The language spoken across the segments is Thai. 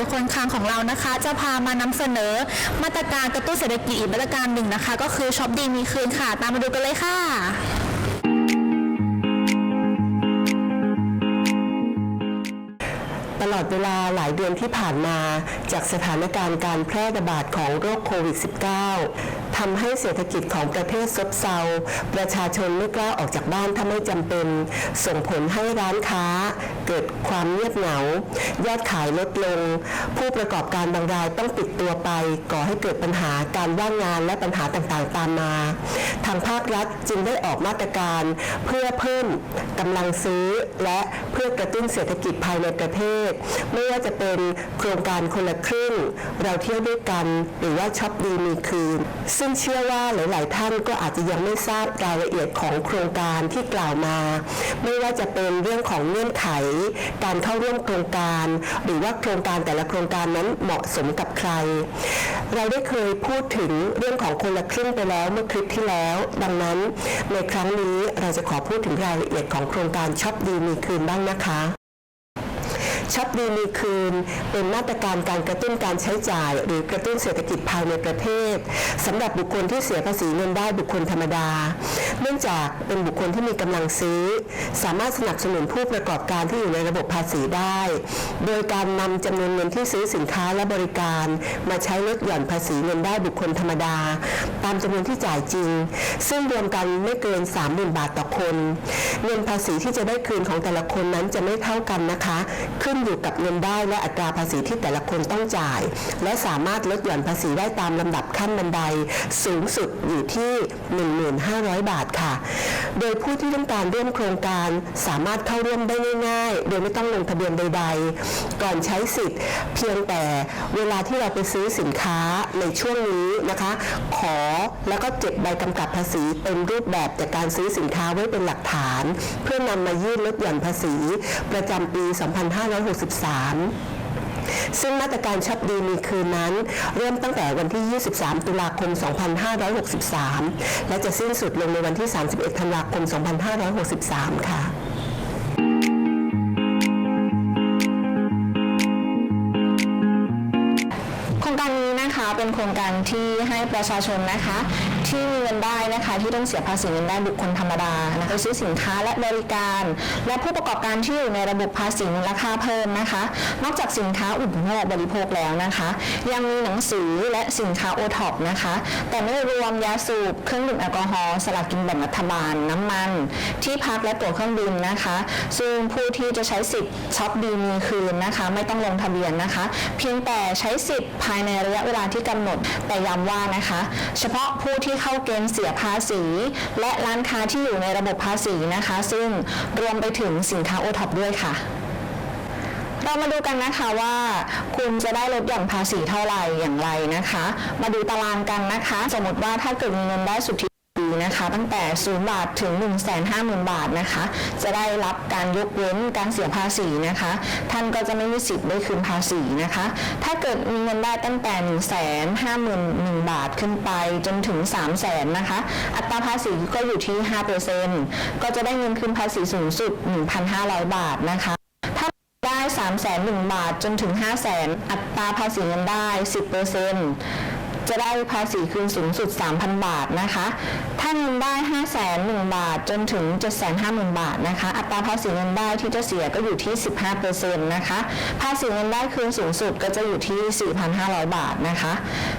ายการคุยกับคลคลังของเรานะคะ จะพามานำเสนอมาตรการกระตุ้นเศรษฐกิจอีกมาตรการหนึ่งนะคะ ก็คือช็อปดีมีคืนค่ะ ตามมาดูกันเลยค่ะตลอดเวลาหลายเดือนที่ผ่านมาจากสถานการณ์การแพร่ระบาดของโรคโควิด -19 ทำให้เศรษฐกิจของประเทศซบเซา ประชาชนไม่กล้าออกจากบ้านถ้าไม่จำเป็น ส่งผลให้ร้านค้า เกิดความเงียบเหงา ยอดขายลดลง ผู้ประกอบการบางรายต้องปิดตัวไป ก่อให้เกิดปัญหาการว่างงานและปัญหาต่างๆ ตามมา ทางภาครัฐจึงได้ออกมาตรการเพื่อเพิ่มกำลังซื้อและเพื่อกระตุ้นเศรษฐกิจภายในประเทศ ไม่ว่าจะเป็นโครงการคนละครึ่ง เราเที่ยวด้วยกัน หรือว่าช็อปดีมีคืน ซึ่งเชื่อว่าหลาย ๆ ท่านก็อาจจะยังไม่ทราบรายละเอียดของโครงการที่กล่าวมา ไม่ว่าจะเป็นเรื่องของเงื่อนไข การเข้าร่วมโครงการ หรือว่าโครงการแต่ละโครงการนั้นเหมาะสมกับใคร เราได้เคยพูดถึงเรื่องของคนละครึ่งไปแล้วเมื่อคลิปที่แล้ว ดังนั้นในครั้งนี้เราจะขอพูดถึงรายละเอียดของโครงการช็อปดีมีคืนบ้างนะคะ ช็อปดีมีคืน เป็นมาตรการการกระตุ้นการใช้จ่าย หรือกระตุ้นเศรษฐกิจภายในประเทศสำหรับบุคคลที่เสียภาษีเงินได้บุคคลธรรมดา เนื่องจากเป็นบุคคลที่มีกำลังซื้อ สามารถสนับสนุนผู้ประกอบการที่อยู่ในระบบภาษีได้ โดยการนำจำนวนเงินที่ซื้อสินค้าและบริการ มาใช้ลดหย่อนภาษีเงินได้บุคคลธรรมดา ตามจำนวนที่จ่ายจริง ซึ่งรวมกันไม่เกิน 30,000 บาทต่อคน เงินภาษีที่จะได้คืนของแต่ละคนนั้นจะไม่เท่ากันนะคะ ขึ้นอยู่กับเงินได้และอัตราภาษีที่แต่ละคนต้องจ่าย และสามารถลดหย่อนภาษีได้ตามลำดับขั้นบันได สูงสุดอยู่ที่ 1,500 บาทค่ะ โดยผู้ที่ต้องการร่วมโครงการสามารถเข้าร่วมได้ง่าย ๆ โดยไม่ต้องลงทะเบียนใด ๆ ก่อนใช้สิทธิ์ เพียงแต่เวลาที่เราไปซื้อสินค้า ในช่วงนี้นะคะ ขอแล้วก็เก็บใบกำกับภาษีเป็นรูปแบบจากการซื้อสินค้าไว้เป็นหลักฐาน เพื่อนำมายื่นลดหย่อนภาษี ประจำปี 2563ซึ่งมาตรการช็อปดีมีคืนนั้น เริ่มตั้งแต่วันที่ 23 ตุลาคม 2563 และจะสิ้นสุดลงในวันที่ 31 ธันวาคม 2563 ค่ะ เป็นโครงการที่ให้ประชาชนนะคะ ที่มีเงินได้นะคะที่ต้องเสียภาษีเงินได้บุคคลธรรมดานะคะไปซื้อสินค้าและบริการ และผู้ประกอบการที่อยู่ในระบบภาษีมูลค่าเพิ่มนะคะ นอกจากสินค้าอุปโภคบริโภคแล้วนะคะ ยังมีหนังสือและสินค้าโอท็อปนะคะ แต่ไม่รวมยาสูบเครื่องดื่มแอลกอฮอล์สลากกินแบ่งรัฐบาลน้ำมัน ที่พักและตั๋วเครื่องบินนะคะ ซึ่งผู้ที่จะใช้สิทธิ์ช็อปดีมีคืนนะคะ ไม่ต้องลงทะเบียนนะคะ เพียงแต่ใช้สิทธิ์ภายในระยะเวลาที่กำหนดแต่ย้ำว่านะคะ เฉพาะผู้ที่ที่เข้าเกณฑ์เสียภาษี และร้านค้าที่อยู่ในระบบภาษีนะคะ ซึ่งรวมไปถึงสินค้าโอท็อปด้วยค่ะเรามาดูกันนะคะว่าคุณจะได้ลดหย่อนภาษีเท่าไหร่อย่างไรนะคะ มาดูตารางกันนะคะ สมมติว่าถ้าเกิดมีเงินได้สุทธิ นะคะ ตั้งแต่ 0 บาทถึง 1 5 0 0 0 0 บาทนะคะ จะได้รับการยกเว้นการเสียภาษีนะคะ ท่านก็จะไม่มีสิทธิ์ได้คืนภาษีนะคะ ถ้าเกิดมีเงินได้ตั้งแต่ 1 5 1 0 0 0 บาทขึ้นไปจนถึง 3 0 0 0 0 0นะคะ อัตราภาษีก็อยู่ที่ 5%ก็จะได้เงินคืนภาษีสูงสุด 1,500 บาทนะคะถ้าได้3 0 0 0 0 0 บาทจนถึง 5 0 0 0 0 0 อัตราภาษีเงินได้ 10% จะได้ภาษีคืนสูงสุด 3,000 บาทนะคะ ถ้าเงินได้ 5 0 0 0 0 บาทจนถึง 750,000 บาทนะคะ อัตราภาษีเงินได้ที่จะเสียก็อยู่ที่ 15%นะคะ ภาษีเงินได้คืนสูงสุดก็จะอยู่ที่ 4,500 บาทนะคะ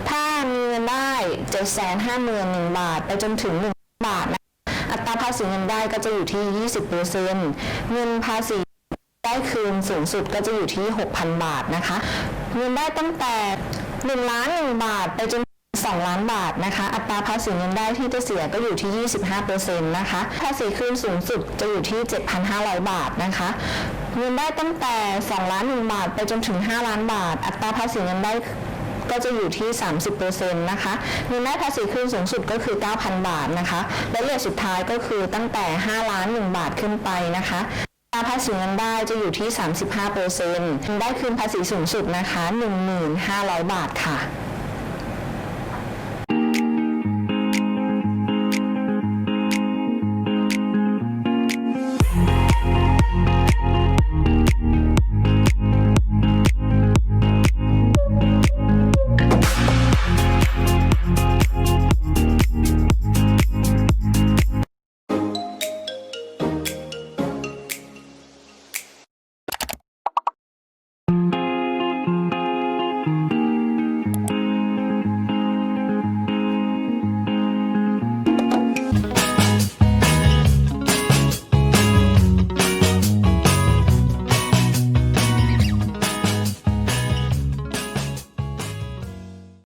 ถ้ามีเงินได้ 750,000 บาทไปจนถึง 1 บาทนะอัตราภาษีเงินได้ก็จะอยู่ที่ 20%เงินภาษีได้คืนสูงสุดก็จะอยู่ที่ 6,000 บาทนะคะ เงินได้ตั้งแต่ 1ล้าน1บาทไปจน2 ล้านบาทนะคะ อัตราภาษีเงินได้ที่จะเสียก็อยู่ที่ 25%นะคะ ภาษีคืนสูงสุดจะอยู่ที่ 7,500 บาทนะคะ เงินได้ตั้งแต่ 2 ล้าน 1 บาท ไปจนถึง 5 ล้านบาท อัตราภาษีเงินได้ก็จะอยู่ที่ 30%นะคะ เงินได้ภาษีคืนสูงสุดก็คือ 9,000 บาทนะคะ และเหลือสุดท้ายก็คือตั้งแต่ 5 ล้าน 1 บาทขึ้นไปนะคะ ภาษีเงินได้จะอยู่ที่ 35%ได้คืนภาษีสูงสุดนะคะ 1,500 บาทค่ะ